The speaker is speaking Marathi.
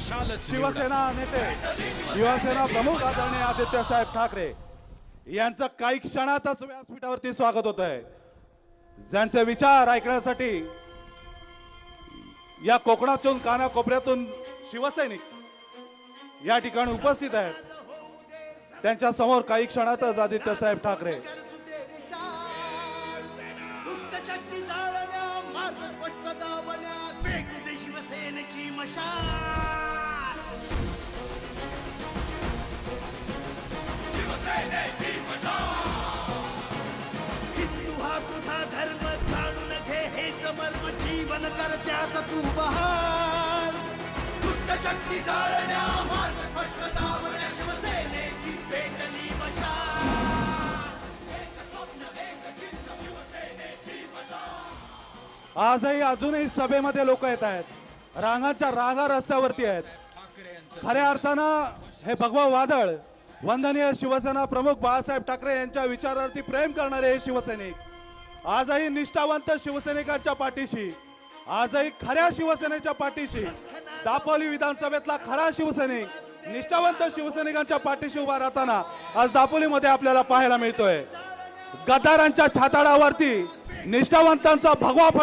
शिवसेना नेते युवासेना प्रमुख आदरणीय आदित्य साहेब ठाकरे यांचं काही क्षणातच व्यासपीठावरती स्वागत होत आहे ज्यांचे विचार ऐकण्यासाठी या कोकणातून कानाकोपऱ्यातून शिवसैनिक या ठिकाणी उपस्थित आहेत. त्यांच्यासमोर काही क्षणातच आदित्य साहेब ठाकरे. शिवसेनेची मशाल. जीवन कर त्यास तू बहार दुष्ट शक्ती जाळण्या मार्ग स्पष्ट दावण्या शिवसेनेची पेटली आजही अजूनही सभेमध्ये लोक येत आहेत. रांगाच्या रांगा रस्त्यावरती आहेत. खऱ्या अर्थानं हे भगवा वादळ वंदनीय शिवसेना प्रमुख बाळासाहेब ठाकरे यांच्या विचारावरती प्रेम करणारे हे शिवसैनिक आजही निष्ठावंत शिवसैनिकांच्या पाठीशी आजही खऱ्या शिवसेनेच्या पाठीशी. दापोली विधानसभेतला खरा शिवसैनिक निष्ठावंत शिवसैनिकांच्या पाठीशी उभा राहताना आज दापोलीमध्ये आपल्याला पाहायला मिळतोय. गद्दारांच्या छाताडावरती निष्ठावंतांचा भगवा फड